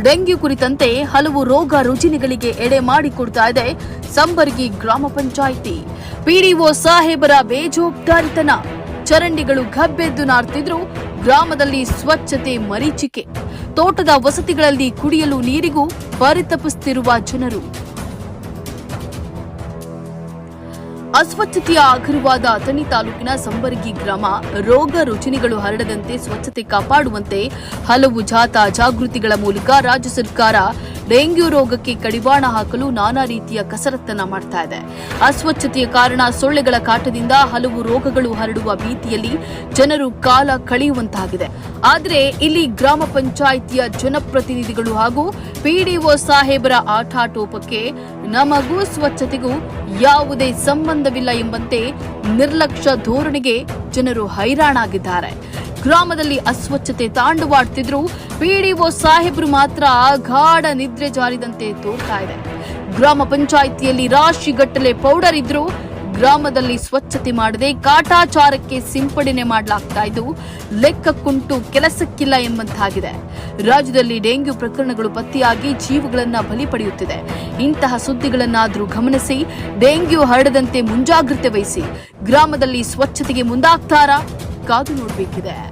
Dengue ಕುರಿತಂತೆ ಹಲವು ರೋಗ ರುಜಿನಗಳಿಗೆ ಎಡೆ ಮಾಡಿಕೊಡ್ತಾ ಇದೆ ಸಂಬರ್ಗಿ ಗ್ರಾಮ ಪಂಚಾಯಿತಿ. ಪಿಡಿಒ ಸಾಹೇಬರ ಬೇಜವಾಬ್ದಾರಿತನ. ಚರಂಡಿಗಳು ಗಬ್ಬೆದ್ದು ನಾರ್ತಿದ್ರು, ಗ್ರಾಮದಲ್ಲಿ ಸ್ವಚ್ಛತೆ ಮರೀಚಿಕೆ. ತೋಟದ ವಸತಿಗಳಲ್ಲಿ ಕುಡಿಯಲು ನೀರಿಗೂ ಪರಿತಪಿಸುತ್ತಿರುವ ಜನರು. ಅಸ್ವಚ್ಛತೆಯ ಆಗರವಾದ ಅಥಣಿ ತಾಲೂಕಿನ ಸಂಬರಗಿ ಗ್ರಾಮ ರೋಗ ರುಜಿನಿಗಳು ಹರಡದಂತೆ ಸ್ವಚ್ಛತೆ ಕಾಪಾಡುವಂತೆ ಹಲವು ಜಾಥಾ ಜಾಗೃತಿಗಳ ಮೂಲಕ ರಾಜ್ಯ ಸರ್ಕಾರ ಡೆಂಗ್ಯೂ ರೋಗಕ್ಕೆ ಕಡಿವಾಣ ಹಾಕಲು ನಾನಾ ರೀತಿಯ ಕಸರತ್ತನ್ನ ಮಾಡ್ತಾ ಇದೆ. ಅಸ್ವಚ್ಛತೆಯ ಕಾರಣ ಸೊಳ್ಳೆಗಳ ಕಾಟದಿಂದ ಹಲವು ರೋಗಗಳು ಹರಡುವ ಭೀತಿಯಲ್ಲಿ ಜನರು ಕಾಲ ಕಳೆಯುವಂತಾಗಿದೆ. ಆದರೆ ಇಲ್ಲಿ ಗ್ರಾಮ ಪಂಚಾಯಿತಿಯ ಜನಪ್ರತಿನಿಧಿಗಳು ಹಾಗೂ ಪಿಡಿಒ ಸಾಹೇಬರ ಆಟಾಟೋಪಕ್ಕೆ ನಮಗೂ ಸ್ವಚ್ಛತೆಗೂ ಯಾವುದೇ ಸಂಬಂಧವಿಲ್ಲ ಎಂಬಂತೆ ನಿರ್ಲಕ್ಷ್ಯ ಧೋರಣೆಗೆ ಜನರು ಹೈರಾಣಾಗಿದ್ದಾರೆ. ಗ್ರಾಮದಲ್ಲಿ ಅಸ್ವಚ್ಛತೆ ತಾಂಡವಾಡ್ತಿದ್ರು. ಪಿಡಿಒ ಸಾಹೇಬರು ಮಾತ್ರ ಗಾಢ ನಿದ್ರೆ ಜಾರಿದಂತೆ ತೋರ್ತಾ ಇದೆ. ಗ್ರಾಮ ಪಂಚಾಯಿತಿಯಲ್ಲಿ ರಾಶಿಗಟ್ಟಲೆ ಪೌಡರ್ ಇದ್ರು. ಗ್ರಾಮದಲ್ಲಿ ಸ್ವಚ್ಛತೆ ಮಾಡದೆ ಕಾಟಾಚಾರಕ್ಕೆ ಸಿಂಪಡಣೆ ಮಾಡಲಾಗ್ತಾ ಇದ್ದು, ಲೆಕ್ಕಕ್ಕುಂಟು ಕೆಲಸಕ್ಕಿಲ್ಲ ಎಂಬಂತಾಗಿದೆ. ರಾಜ್ಯದಲ್ಲಿ ಡೆಂಗ್ಯೂ ಪ್ರಕರಣಗಳು ಪತ್ತೆಯಾಗಿ ಜೀವಗಳನ್ನ ಬಲಿ ಪಡೆಯುತ್ತಿದೆ. ಇಂತಹ ಸುದ್ದಿಗಳನ್ನಾದರೂ ಗಮನಿಸಿ, ಡೆಂಗ್ಯೂ ಹರಡದಂತೆ ಮುಂಜಾಗ್ರತೆ ವಹಿಸಿ, ಗ್ರಾಮದಲ್ಲಿ ಸ್ವಚ್ಛತೆಗೆ ಮುಂದಾಗ್ತಾರಾ? ಕಾದು ನೋಡಬೇಕಿದೆ.